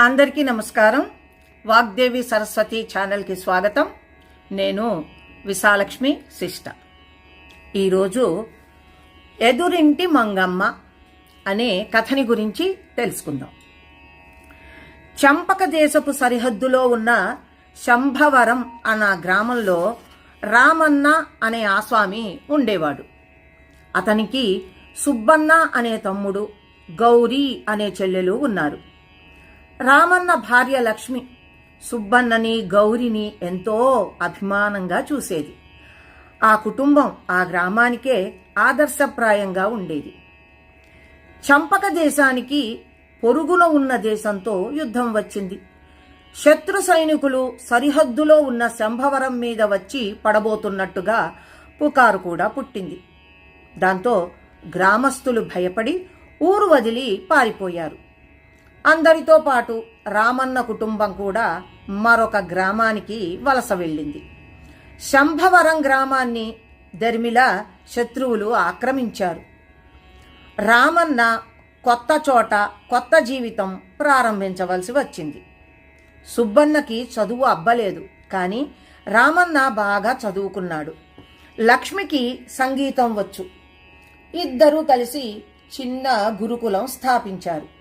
అందరికీ నమస్కారం. వాగ్దేవి సరస్వతి ఛానల్కి స్వాగతం. నేను విశాలక్ష్మి శిష్ట. ఈరోజు ఎదురింటి మంగమ్మ అనే కథని గురించి తెలుసుకుందాం. చంపక దేశపు సరిహద్దులో ఉన్న శంభవరం అన్న గ్రామంలో రామన్న అనే ఆస్వామి ఉండేవాడు. అతనికి సుబ్బన్న అనే తమ్ముడు గౌరీ అనే చెల్లెలు ఉన్నారు. రామన్న భార్య లక్ష్మి సుబ్బన్నని గౌరిని ఎంతో అభిమానంగా చూసేది. ఆ కుటుంబం ఆ గ్రామానికే ఆదర్శప్రాయంగా ఉండేది. చంపక దేశానికి పొరుగున ఉన్న దేశంతో యుద్ధం వచ్చింది. శత్రు సైనికులు సరిహద్దులో ఉన్న శంభవరం మీద వచ్చి పడబోతున్నట్టుగా పుకారు కూడా పుట్టింది. దాంతో గ్రామస్తులు భయపడి ఊరు వదిలి పారిపోయారు. అందరితో పాటు రామన్న కుటుంబం కూడా మరొక గ్రామానికి వలస వెళ్ళింది. శంభవరం గ్రామాన్ని దర్మిల శత్రువులు ఆక్రమించారు. రామన్న కొత్త చోట కొత్త జీవితం ప్రారంభించవలసి వచ్చింది. సుబ్బన్నకి చదువు అబ్బలేదు కానీ రామన్న బాగా చదువుకున్నాడు. లక్ష్మికి సంగీతం వచ్చు. ఇద్దరూ కలిసి చిన్న గురుకులం స్థాపించారు.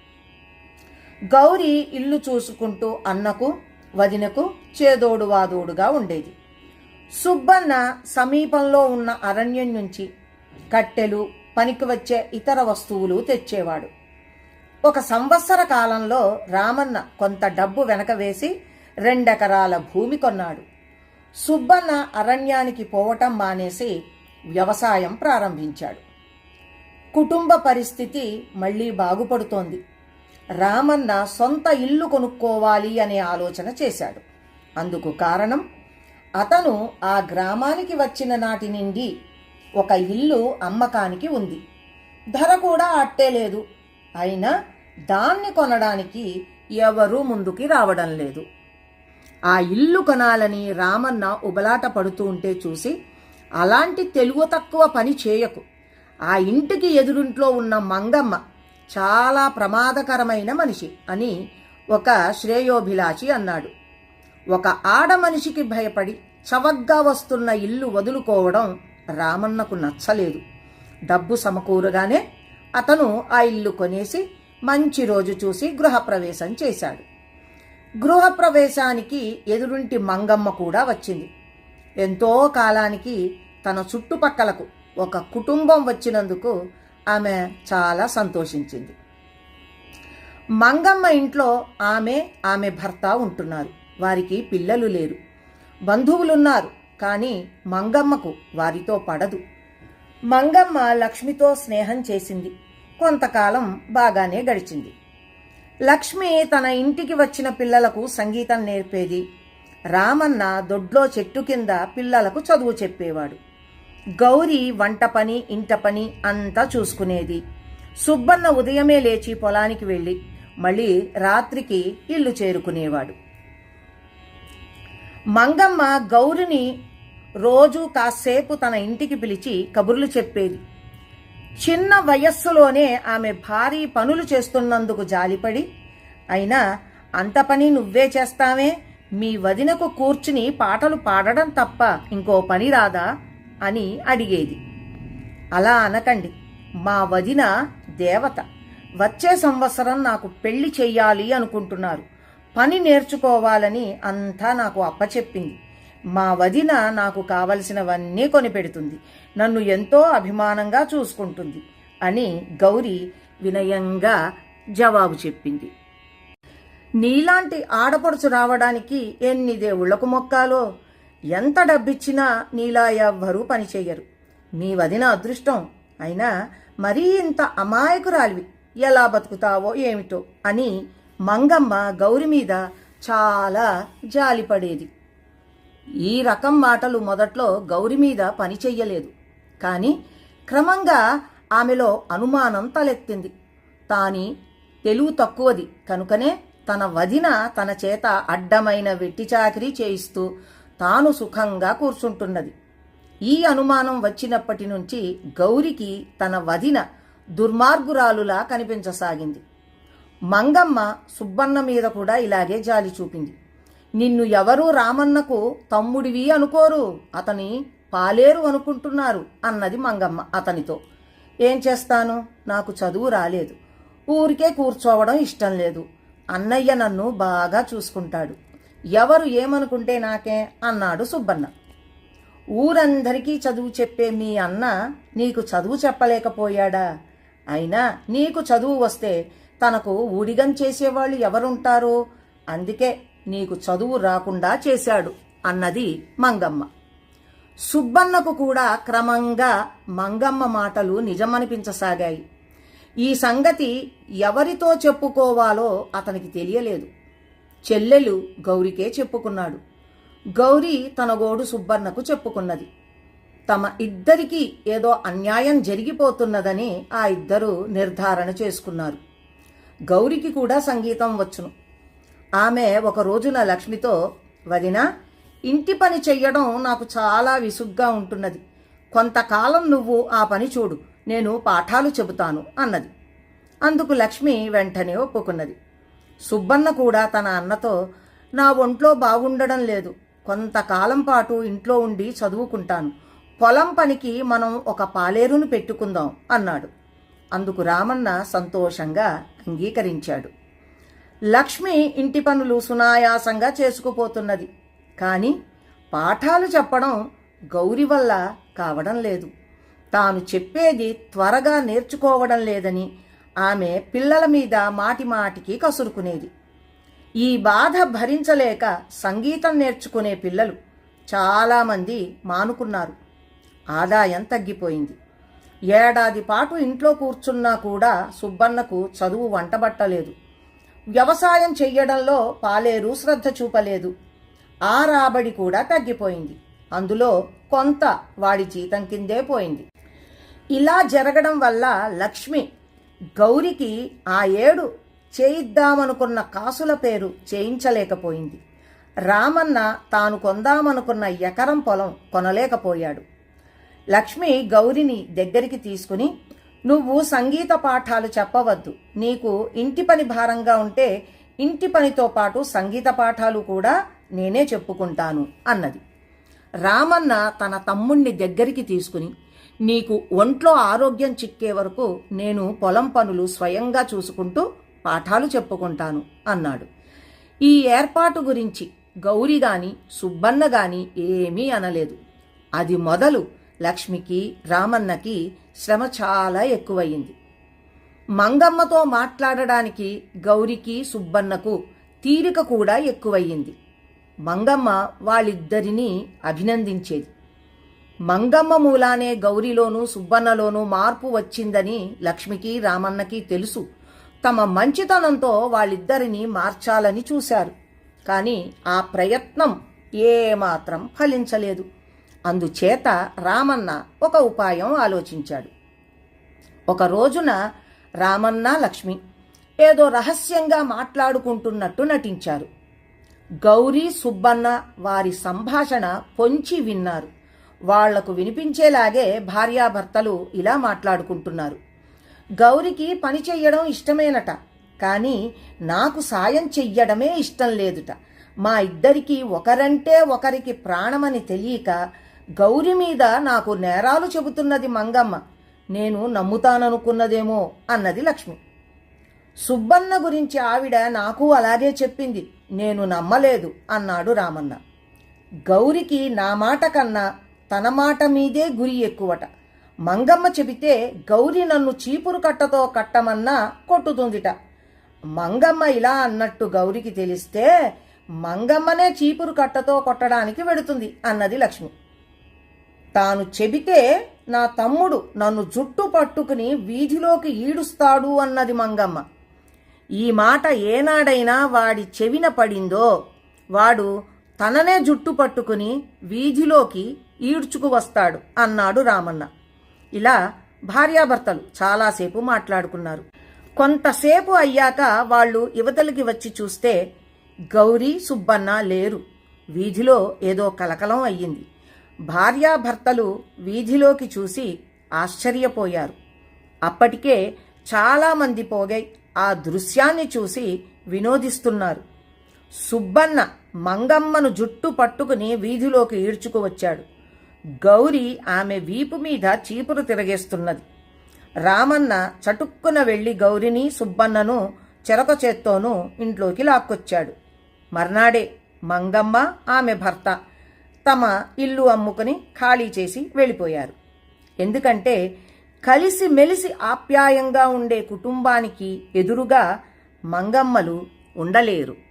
గౌరీ ఇల్లు చూసుకుంటూ అన్నకు వదినకు చేదోడు వాదోడుగా ఉండేది. సుబ్బన్న సమీపంలో ఉన్న అరణ్యం నుంచి కట్టెలు పనికి వచ్చే ఇతర వస్తువులు తెచ్చేవాడు. ఒక సంవత్సర కాలంలో రామన్న కొంత డబ్బు వెనక వేసి రెండెకరాల భూమి కొన్నాడు. సుబ్బన్న అరణ్యానికి పోవటం మానేసి వ్యవసాయం ప్రారంభించాడు. కుటుంబ పరిస్థితి మళ్ళీ బాగుపడుతోంది. రామన్న సొంత ఇల్లు కొనుక్కోవాలి అనే ఆలోచన చేశాడు. అందుకు కారణం అతను ఆ గ్రామానికి వచ్చిన నాటి నుండి ఒక ఇల్లు అమ్మకానికి ఉంది. ధర కూడా అట్టే లేదు. అయినా దాన్ని కొనడానికి ఎవరూ ముందుకి రావడం లేదు. ఆ ఇల్లు కొనాలని రామన్న ఉబలాట పడుతూ ఉంటే చూసి అలాంటి తెలుగు తక్కువ పని చేయకు. ఆ ఇంటికి ఎదురింట్లో ఉన్న మంగమ్మ చాలా ప్రమాదకరమైన మనిషి అని ఒక శ్రేయోభిలాషి అన్నాడు. ఒక ఆడ మనిషికి భయపడి చవగ్గా వస్తున్న ఇల్లు వదులుకోవడం రామన్నకు నచ్చలేదు. డబ్బు సమకూరగానే అతను ఆ ఇల్లు కొనేసి మంచి రోజు చూసి గృహప్రవేశం చేశాడు. గృహప్రవేశానికి ఎదురుంటి మంగమ్మ కూడా వచ్చింది. ఎంతో కాలానికి తన చుట్టుపక్కలకు ఒక కుటుంబం వచ్చినందుకు ఆమె చాలా సంతోషించింది. మంగమ్మ ఇంట్లో ఆమె ఆమె భర్త ఉంటున్నారు. వారికి పిల్లలు లేరు. బంధువులున్నారు కానీ మంగమ్మకు వారితో పడదు. మంగమ్మ లక్ష్మితో స్నేహం చేసింది. కొంతకాలం బాగానే గడిచింది. లక్ష్మి తన ఇంటికి వచ్చిన పిల్లలకు సంగీతం నేర్పేది. రామన్న దొడ్లో చెట్టు కింద పిల్లలకు చదువు చెప్పేవాడు. గౌరీ వంట పని ఇంట పని అంతా చూసుకునేది. సుబ్బన్న ఉదయమే లేచి పొలానికి వెళ్ళి మళ్ళీ రాత్రికి ఇల్లు చేరుకునేవాడు. మంగమ్మ గౌరిని రోజు కాసేపు తన ఇంటికి పిలిచి కబుర్లు చెప్పేది. చిన్న వయస్సులోనే ఆమె భారీ పనులు చేస్తున్నందుకు జాలిపడి అయినా అంత పని నువ్వే చేస్తావే మీ వదినకు కూర్చుని పాటలు పాడడం తప్ప ఇంకో పని రాదా? అని అడిగేది. అలా అనకండి మా వదిన దేవత వచ్చే సంవత్సరం నాకు పెళ్ళి చెయ్యాలి అనుకుంటున్నారు. పని నేర్చుకోవాలని అంతా నాకు అప్పచెప్పింది. మా వదిన నాకు కావలసినవన్నీ కొనిపెడుతుంది. నన్ను ఎంతో అభిమానంగా చూసుకుంటుంది అని గౌరీ వినయంగా జవాబు చెప్పింది. నీలాంటి ఆడపడుచు రావడానికి ఎన్ని దేవుళ్ళకు మొక్కాలో? ఎంత డబ్బిచ్చినా నీలా ఎవ్వరూ పనిచేయరు నీ వదిన అదృష్టం. అయినా మరీ ఇంత అమాయకురాలివి. ఎలా బతుకుతావో ఏమిటో అని మంగమ్మ గౌరి మీద చాలా జాలిపడేది ఈ రకం మాటలు మొదట్లో గౌరి మీద పని చెయ్యలేదు. కానీ క్రమంగా ఆమెలో అనుమానం తలెత్తింది. తాని తెలుగు తక్కువది. కనుకనే తన వదిన తన చేత అడ్డమైన వెట్టి చాకరీ చేయిస్తూ తాను సుఖంగా కూర్చుంటున్నది. ఈ అనుమానం వచ్చినప్పటి నుంచి గౌరికి తన వదిన దుర్మార్గురాలులా కనిపించసాగింది. మంగమ్మ సుబ్బన్న మీద కూడా ఇలాగే జాలి చూపింది. నిన్ను ఎవరూ రామన్నకు తమ్ముడివి అనుకోరు అతని పాలేరు అనుకుంటున్నారు అన్నది మంగమ్మ అతనితో. ఏం చేస్తాను? నాకు చదువు రాలేదు. ఊరికే కూర్చోవడం ఇష్టం లేదు. అన్నయ్య నన్ను బాగా చూసుకుంటాడు. ఎవరు ఏమనుకుంటే నాకే అన్నాడు సుబ్బన్న. ఊరందరికీ చదువు చెప్పే మీ అన్న నీకు చదువు చెప్పలేకపోయాడా? అయినా నీకు చదువు వస్తే తనకు ఊడిగం చేసేవాళ్ళు ఎవరుంటారో? అందుకే నీకు చదువు రాకుండా చేశాడు అన్నది మంగమ్మ. సుబ్బన్నకు కూడా క్రమంగా మంగమ్మ మాటలు నిజమనిపించసాగాయి. ఈ సంగతి ఎవరితో చెప్పుకోవాలో అతనికి తెలియలేదు. చెల్లెలు గౌరికే చెప్పుకున్నాడు. గౌరీ తన గోడు సుబ్బన్నకు చెప్పుకున్నది. తమ ఇద్దరికీ ఏదో అన్యాయం జరిగిపోతున్నదని ఆ ఇద్దరు నిర్ధారణ చేసుకున్నారు. గౌరికి కూడా సంగీతం వచ్చును. ఆమె ఒక రోజున లక్ష్మితో వదినా ఇంటి పని చెయ్యడం నాకు చాలా విసుగ్గా ఉంటున్నది. కొంతకాలం నువ్వు ఆ పని చూడు నేను పాఠాలు చెబుతాను అన్నది. అందుకు లక్ష్మి వెంటనే ఒప్పుకున్నది. సుబ్బన్న కూడా తన అన్నతో నా ఒంట్లో బాగుండడం లేదు. కొంతకాలం పాటు ఇంట్లో ఉండి చదువుకుంటాను. పొలం పనికి మనం ఒక పాలేరును పెట్టుకుందాం అన్నాడు. అందుకు రామన్న సంతోషంగా అంగీకరించాడు. లక్ష్మి ఇంటి పనులు సునాయాసంగా చేసుకుపోతున్నది. కానీ పాఠాలు చెప్పడం గౌరి వల్ల కావడం లేదు. తాను చెప్పేది త్వరగా నేర్చుకోవడం లేదని ఆమె పిల్లల మీద మాటిమాటికి కసురుకునేది. ఈ బాధ భరించలేక సంగీతం నేర్చుకునే పిల్లలు చాలామంది మానుకున్నారు. ఆదాయం తగ్గిపోయింది. ఏడాది పాటు ఇంట్లో కూర్చున్నా కూడా సుబ్బన్నకు చదువు వంటబట్టలేదు. వ్యవసాయం చెయ్యడంలో పాలేరు శ్రద్ధ చూపలేదు. ఆ రాబడి కూడా తగ్గిపోయింది. అందులో కొంత వాడి జీతం కిందే పోయింది. ఇలా జరగడం వల్ల లక్ష్మి గౌరికి ఆ ఏడు చేయిద్దామనుకున్న కాసుల పేరు చేయించలేకపోయింది. రామన్న తాను కొందామనుకున్న ఎకరం పొలం కొనలేకపోయాడు. లక్ష్మి గౌరిని దగ్గరికి తీసుకుని నువ్వు సంగీత పాఠాలు చెప్పవద్దు. నీకు ఇంటి పని భారంగా ఉంటే ఇంటి పనితో పాటు సంగీత పాఠాలు కూడా నేనే చెప్పుకుంటాను అన్నది. రామన్న తన తమ్ముణ్ణి దగ్గరికి తీసుకుని నీకు ఒంట్లో ఆరోగ్యం చిక్కే వరకు నేను పొలం పనులు స్వయంగా చూసుకుంటూ పాఠాలు చెప్పుకుంటాను అన్నాడు. ఈ ఏర్పాటు గురించి గౌరి గాని సుబ్బన్న గాని ఏమీ అనలేదు. అది మొదలు లక్ష్మికి రామన్నకి శ్రమ చాలా ఎక్కువయింది మంగమ్మతో మాట్లాడడానికి గౌరికి సుబ్బన్నకు తీరిక కూడా ఎక్కువయ్యింది. మంగమ్మ వాళ్ళిద్దరినీ అభినందించేది. మంగమ్మ మూలానే గౌరిలోనూ సుబ్బన్నలోనూ మార్పు వచ్చిందని లక్ష్మికి రామన్నకి తెలుసు. తమ మంచితనంతో వాళ్ళిద్దరినీ మార్చాలని చూశారు. కానీ ఆ ప్రయత్నం ఏమాత్రం ఫలించలేదు. అందుచేత రామన్న ఒక ఉపాయం ఆలోచించాడు. ఒక రోజున రామన్న లక్ష్మి ఏదో రహస్యంగా మాట్లాడుకుంటున్నట్టు నటించారు. గౌరీ సుబ్బన్న వారి సంభాషణ పొంచి విన్నారు. వాళ్ళకు వినిపించేలాగే భార్యాభర్తలు ఇలా మాట్లాడుకుంటున్నారు. గౌరికి పని చెయ్యడం ఇష్టమేనట కానీ నాకు సాయం చెయ్యడమే ఇష్టం లేదుట. మా ఇద్దరికి ఒకరంటే ఒకరికి ప్రాణమని తెలియక గౌరి మీద నాకు నేరాలు చెబుతున్నది మంగమ్మ. నేను నమ్ముతాననుకున్నదేమో అన్నది లక్ష్మి. సుబ్బన్న గురించి ఆవిడ నాకు అలాగే చెప్పింది. నేను నమ్మలేదు అన్నాడు రామన్న. గౌరికి నా మాట కన్నా తన మాట మీదే గురి ఎక్కువట. మంగమ్మ చెబితే గౌరి నన్ను చీపురు కట్టతో కట్టమన్నా కొట్టుతుందిట. మంగమ్మ ఇలా అన్నట్టు గౌరికి తెలిస్తే మంగమ్మనే చీపురు కట్టతో కొట్టడానికి వెడుతుంది అన్నది లక్ష్మి. తాను చెబితే నా తమ్ముడు నన్ను జుట్టు పట్టుకుని వీధిలోకి ఈడుస్తాడు అన్నది మంగమ్మ. ఈ మాట ఏనాడైనా వాడి చెవిన పడిందో వాడు తననే జుట్టు పట్టుకుని వీధిలోకి ఈడ్చుకు వస్తాడు అన్నాడు రామన్న. ఇలా భార్యాభర్తలు చాలాసేపు మాట్లాడుకున్నారు. కొంతసేపు అయ్యాక వాళ్ళు యువతలకి వచ్చి చూస్తే గౌరీ సుబ్బన్న లేరు. వీధిలో ఏదో కలకలం అయ్యింది. భార్యాభర్తలు వీధిలోకి చూసి ఆశ్చర్యపోయారు. అప్పటికే చాలామంది పోగై ఆ దృశ్యాన్ని చూసి వినోదిస్తున్నారు. సుబ్బన్న మంగమ్మను జుట్టు పట్టుకుని వీధిలోకి ఈడ్చుకు వచ్చాడు. గౌరి ఆమె వీపు మీద చీపురు తిరగేస్తున్నది. రామన్న చటుక్కున వెళ్ళి గౌరిని సుబ్బన్నను చెరక చేత్తోనూ ఇంట్లోకి లాక్కొచ్చాడు. మర్నాడే మంగమ్మ ఆమె భర్త తమ ఇల్లు అమ్ముకుని ఖాళీ చేసి వెళ్ళిపోయారు. ఎందుకంటే కలిసి మెలిసి ఆప్యాయంగా ఉండే కుటుంబానికి ఎదురుగా మంగమ్మలు ఉండలేరు.